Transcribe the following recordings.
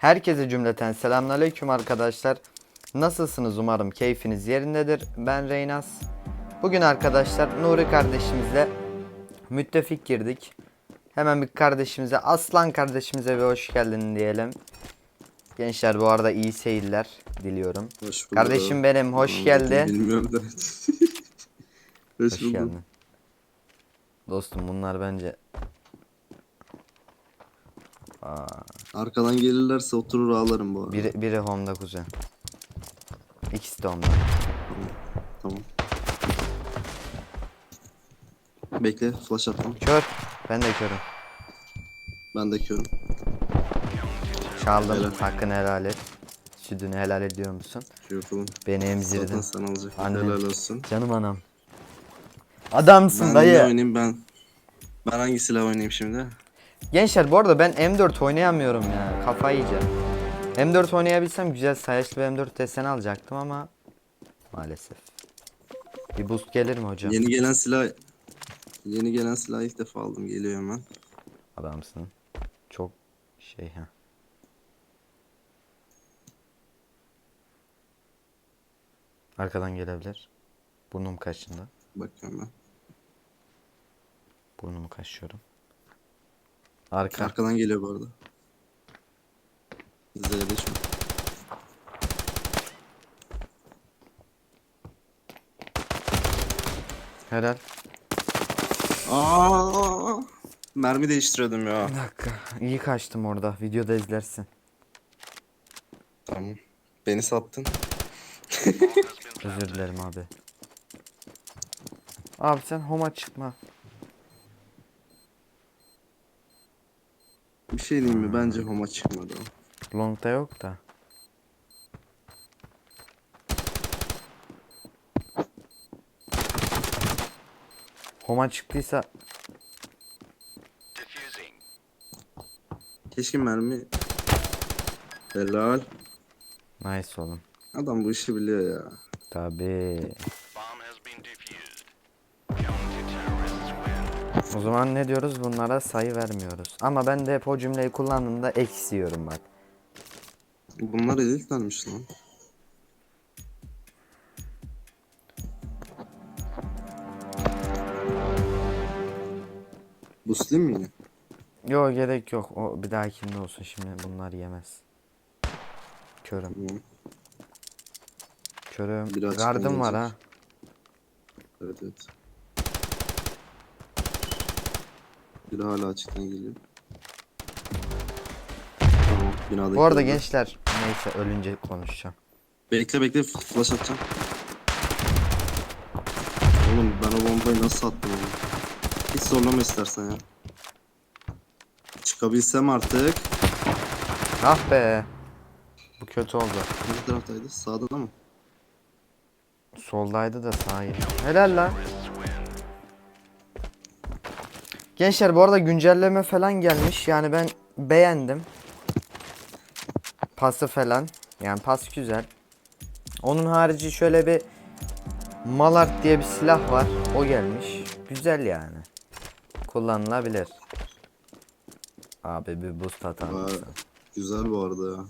Herkese cümleten selamünaleyküm arkadaşlar. Nasılsınız umarım keyfiniz yerindedir. Ben Reynaz. Bugün arkadaşlar Nuri kardeşimizle müttefik girdik. Hemen bir kardeşimize, Aslan kardeşimize bir hoş geldin diyelim. Gençler bu arada iyi seyirler diliyorum. Hoş bulduk. Kardeşim benim, hoş Aa, geldin. Bilmiyorum da. hoş, Hoş bulduk. geldin. Dostum bunlar bence... Aa, Arkadan gelirlerse oturur ağlarım bu arada. biri, biri home'da kuzen. İkisi de home'da. Tamam. Bekle flash attım. Kör. Ben de körüm. Ben de körüm. Çaldım. Helal. Hakkını helal et. Sütünü helal ediyor musun? Körüm. Beni Zaten emzirdin. sen alacak. Annem. Helal olsun. Canım anam. Adamsın Ben ne dayı. oynayayım ben? Ben hangi silah oynayayım şimdi? Gençler bu arada ben M4 oynayamıyorum ya. Kafayı yiyeceğim. M4 oynayabilsem güzel sayaçlı bir M4 deseni alacaktım ama maalesef. Bir boost gelir mi hocam? Yeni gelen silah Yeni gelen silah ilk defa aldım. Geliyor hemen. Adamsın. Çok şey ha. Arkadan gelebilir. Burnum kaşındı. Bakıyorum ben. Burnumu kaşıyorum. Arka. Arkadan geliyor bu arada. Z'de şu. Helal. Aa! Mermi değiştiriyordum ya. Bir dakika. İyi kaçtım orada. Videoda izlersin. Tamam. Beni sattın. Özür dilerim abi. Abi sen homa çıkma. Bir şey diyeyim mi? Bence homa çıkmadı. o. Long'da yok da. Homa çıktıysa Keşke mermi... Helal. nice oğlum. Adam bu işi biliyor ya. Tabi. O zaman ne diyoruz? Bunlara sayı vermiyoruz. Ama ben de hep o cümleyi kullandığımda eksi yiyorum bak. Bunlar editlenmiş lan. Boostlayayım mı yine? Yok gerek yok. O bir dahakinde olsun şimdi bunlar yemez. Körüm. Tamam. Körüm. Biraz Gardım var ha. Evet evet. Biri hala açıktan geliyor. Tamam binada Bu arada gençler neyse ölünce konuşacağım. Bekle bekle flash atacağım. Oğlum ben o bombayı nasıl attım oğlum? Hiç zorlama istersen ya. Çıkabilsem artık. Ah be. Bu kötü oldu. Hangi taraftaydı? Sağda da mı? Soldaydı da sağa gitti. Helal lan. Gençler bu arada güncelleme falan gelmiş. Yani ben beğendim. Pası falan. Yani pas güzel. Onun harici şöyle bir Malart diye bir silah var. O gelmiş. Güzel yani. Kullanılabilir. Abi bir boost atar mısın? Güzel bu arada ya.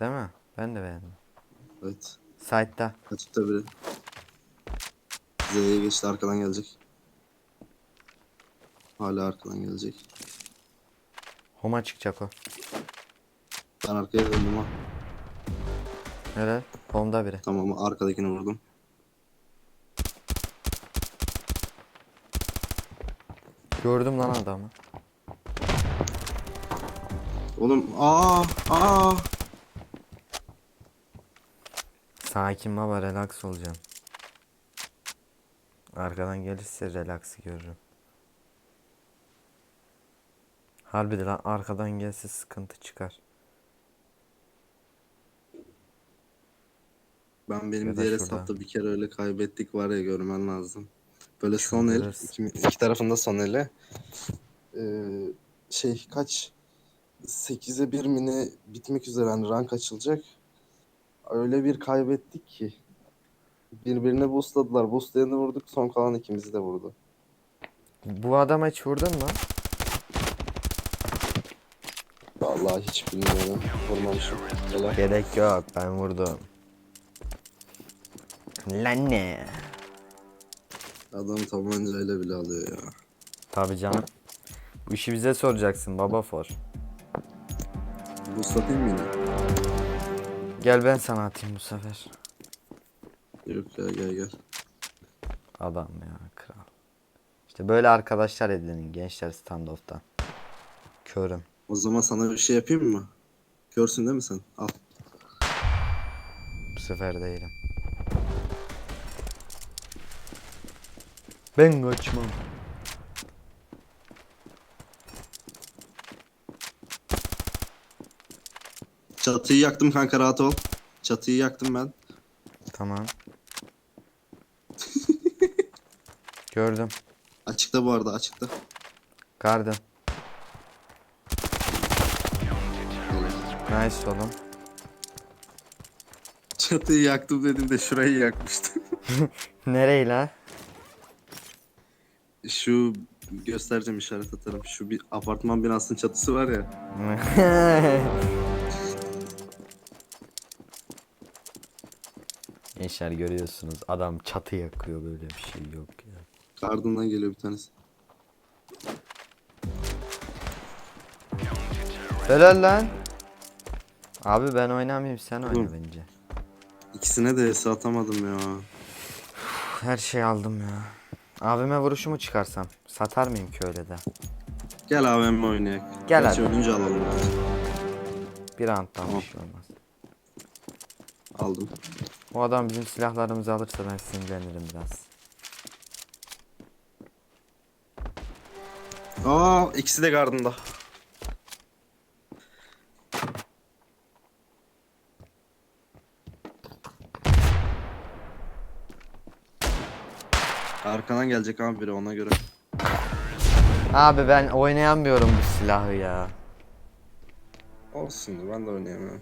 Değil mi? Ben de beğendim. Evet. Site'da. Açıkta biri. Z'ye geçti arkadan gelecek. Hala arkadan gelecek. Homa çıkacak o. Ben arkaya döndüm ha. Helal. Home'da biri. Tamam arkadakini vurdum. Gördüm lan adamı. Oğlum aa aa. Sakin baba relax olacağım. Arkadan gelirse relax'ı görürüm. Harbiden lan arkadan gelse sıkıntı çıkar. Ben benim Ya da diğer şurada. hesapta bir kere öyle kaybettik var ya görmen lazım. Böyle son el, iki, iki tarafında son ele. Ee, şey kaç? 8'e 1 mi ne bitmek üzere hani rank açılacak. Öyle bir kaybettik ki. Birbirine boostladılar. Boostlayanı vurduk. Son kalan ikimizi de vurdu. Bu adama hiç vurdun mu? Vallahi hiç bilmiyorum. Vurmamışım. Helal. Gerek yok ben vurdum. Lan ne? Adam tabancayla bile alıyor ya. Tabi canım. Bu işi bize soracaksın baba for. Bu satayım mı yine? Gel ben sana atayım bu sefer. Yok ya gel gel. Adam ya kral. İşte böyle arkadaşlar edinin gençler standoff'tan. Körüm. O zaman sana bir şey yapayım mı? Görsün değil mi sen? Al. Bu sefer değilim. Ben kaçmam. Çatıyı yaktım kanka rahat ol. Çatıyı yaktım ben. Tamam. Gördüm. Açıkta bu arada açıkta. Garden. Nice oğlum. Çatıyı yaktım dedim de şurayı yakmıştım. Nereyi la? Şu göstereceğim işaret atarım. Şu bir apartman binasının çatısı var ya. Gençler görüyorsunuz adam çatı yakıyor böyle bir şey yok ya. Ardından geliyor bir tanesi. Helal lan. Abi ben oynamayayım sen oyna Oğlum. bence. İkisine de esi atamadım ya. Her şeyi aldım ya. Abime vuruşumu çıkarsam satar mıyım ki öyle de? Gel AVM oynayak. Gel Gerçi hadi. ölünce alalım. Bir rounddan Tamam. bir şey olmaz. Aldım. O adam bizim silahlarımızı alırsa ben sinirlenirim biraz. Aa ikisi de gardında. Arkadan gelecek abi biri ona göre. Abi ben oynayamıyorum bu silahı ya. Olsun ben de oynayamıyorum.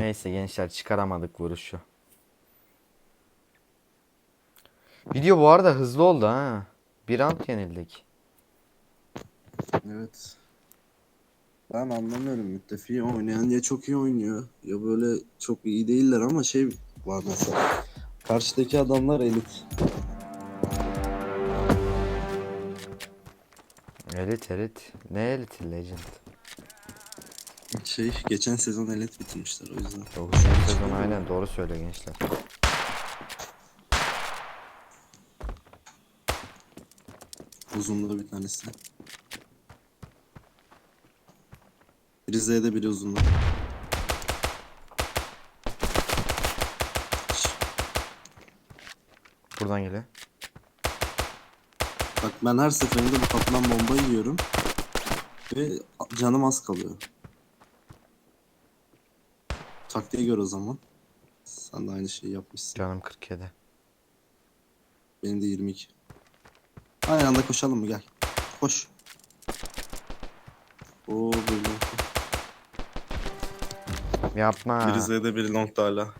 Neyse gençler çıkaramadık vuruşu. Video bu arada hızlı oldu ha. Bir round yenildik. Evet. Ben anlamıyorum müttefiği oynayan ya çok iyi oynuyor ya böyle çok iyi değiller ama şey var mesela. Karşıdaki adamlar elit. Elit elit. Ne eliti legend? Şey geçen sezon elit bitirmişler o yüzden. 9. sezon aynen doğru söyle gençler. Uzunluğu bir tanesi. Biri Z'de biri uzunluğu. Buradan geliyor. Bak ben her seferinde bu kapıdan bomba yiyorum. Ve canım az kalıyor. Taktiği gör o zaman. Sen de aynı şeyi yapmışsın. Canım 47. Benim de 22. Aynı anda koşalım mı gel. Koş. Oo böyle. Yapma. Biri Z'de biri long'da hala.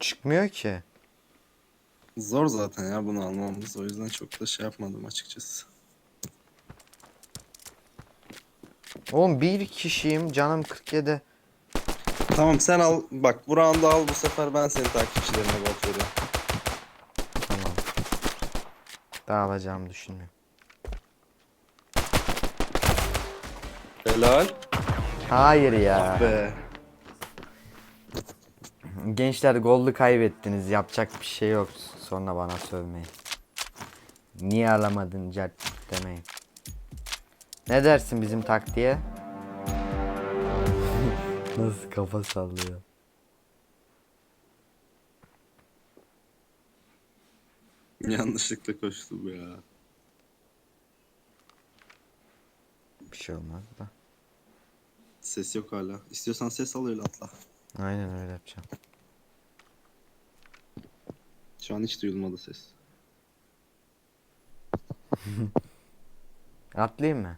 Çıkmıyor ki. Zor zaten ya bunu almamız. O yüzden çok da şey yapmadım açıkçası. Oğlum bir kişiyim canım 47. Tamam sen al. Bak bu round'u al bu sefer ben senin takipçilerine bot veriyorum. Tamam. Daha alacağımı düşünmüyorum. Helal. Hayır ya. Be. Gençler golü kaybettiniz. Yapacak bir şey yok. Sonra bana sövmeyin. Niye alamadın cart demeyin. Ne dersin bizim taktiğe? Nasıl kafa sallıyor. Yanlışlıkla koştum ya. Bir şey olmaz da. Ses yok hala. İstiyorsan ses al öyle atla. Aynen öyle yapacağım. Şu an hiç duyulmadı ses. Atlayayım mı?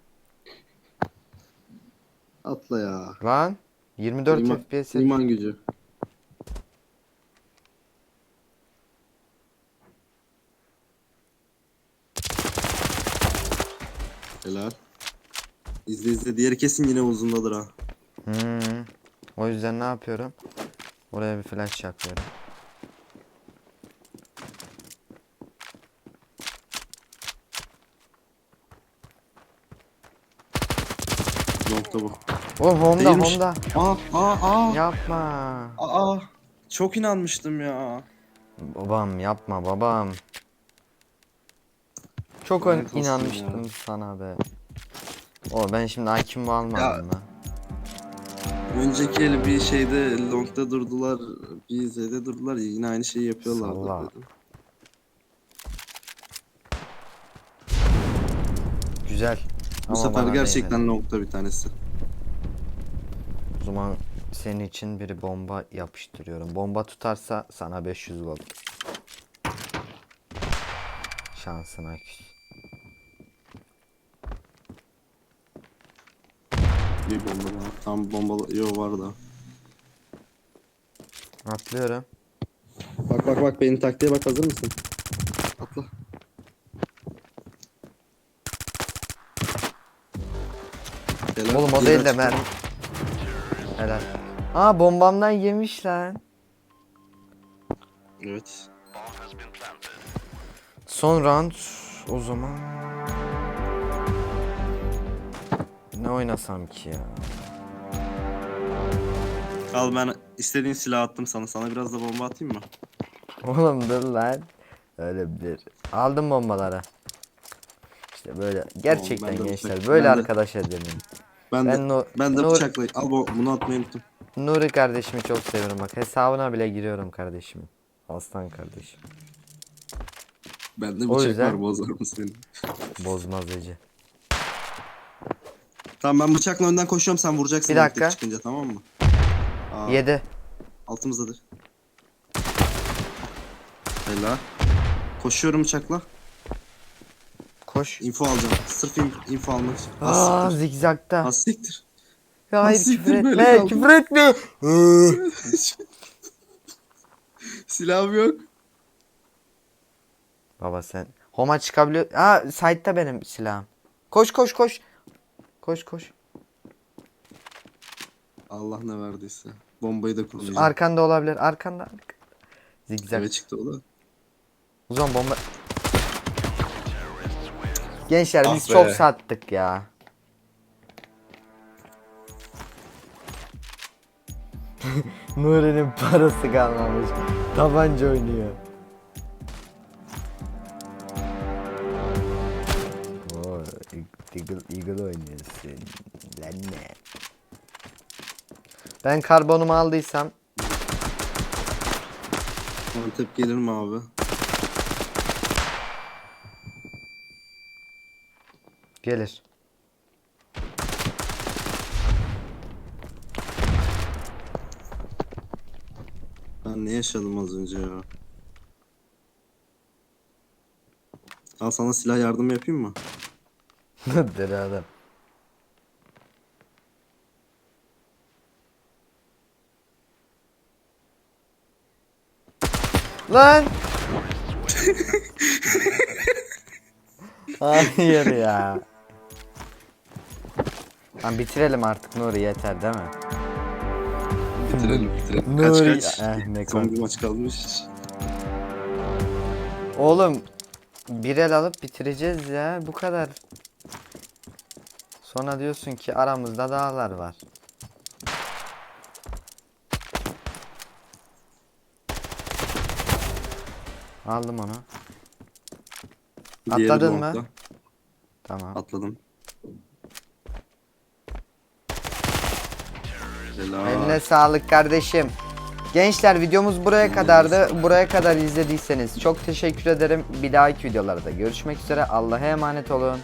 Atla ya. Lan 24 İman, FPS. iman gücü. Helal. İzle izle. Diğeri kesin yine uzundadır ha. Hmm. O yüzden ne yapıyorum? Oraya bir flash yapıyorum. Nokta bu. Oh Honda Değilmiş. Honda. Aa aa aa. Yapma. Aa. Çok inanmıştım ya. Babam yapma babam. Çok ön Lanet olsun inanmıştım ya. sana be. O ben şimdi IQ'mu almadım Ya. lan. Önceki el bir şeyde longda durdular, bir z'de durdular. Yine aynı şeyi yapıyorlar. Salla. dedim. Güzel. Bu Ama sefer gerçekten longda bir tanesi. O zaman senin için bir bomba yapıştırıyorum. Bomba tutarsa sana 500 gol. Şansına küs. Bir bomba daha. Tam bomba yo var da. Atlıyorum. Bak bak bak benim taktiğe bak hazır mısın? Atla. Helal. Oğlum o değil de mermi. Helal. Aa bombamdan yemiş lan. Evet. Son round o zaman. Ne oynasam ki ya? Al ben istediğin silah attım sana. Sana biraz da bomba atayım mı? Oğlum dur lan. Öyle bir. Aldım bombaları. İşte böyle gerçekten de gençler böyle arkadaş edinin. Ben, Ben de no- ben de Nur- bıçakla al bu, bunu atmayı unuttum. Nuri kardeşimi çok seviyorum bak hesabına bile giriyorum kardeşimi. Aslan kardeşim. Bende O bıçak yüzden- var bozar mısın beni? Bozmaz Ece. Tamam ben bıçakla önden koşuyorum sen vuracaksın. Bir dakika. Çıkınca tamam mı? Aa, Yedi. Altımızdadır. Helal. Koşuyorum bıçakla. Koş. Info alacağım. Sırf in- info almak için. Aa Asiktir. zigzagta. Asiktir. Ya hayır siktir, küfür böyle etme küfür etme. Silahım yok. Baba sen. Homa çıkabiliyor. Aa site'ta benim silahım. Koş koş koş. Koş koş. Allah ne verdiyse. Bombayı da kuracağım. Arkanda olabilir. Arkanda. arkanda. Zigzag. Eve çıktı o da. O zaman bomba. Gençler Ah biz be. çok sattık ya. Nuri'nin parası kalmamış. Tabanca oynuyor. Oo, Eagle, Eagle oynuyorsun. Lan ne? Ben karbonumu aldıysam Antep gelir mi abi? Gelir. Ben ne yaşadım az önce ya? Al sana silah yardım yapayım mı? Dur adam. Lan! Hayır ya. Lan bitirelim artık Nuri yeter değil mi? Bitirelim bitirelim. Kaç Nuri- kaç? Eh, ne Son bir maç kalmış. Oğlum bir el alıp bitireceğiz ya bu kadar. Sonra diyorsun ki aramızda dağlar var. Aldım onu. Diğeri Atladın mı? Tamam. Atladım. Helal. Eline sağlık kardeşim. Gençler videomuz buraya kadardı. Buraya kadar izlediyseniz çok teşekkür ederim. Bir dahaki videolarda görüşmek üzere. Allah'a emanet olun.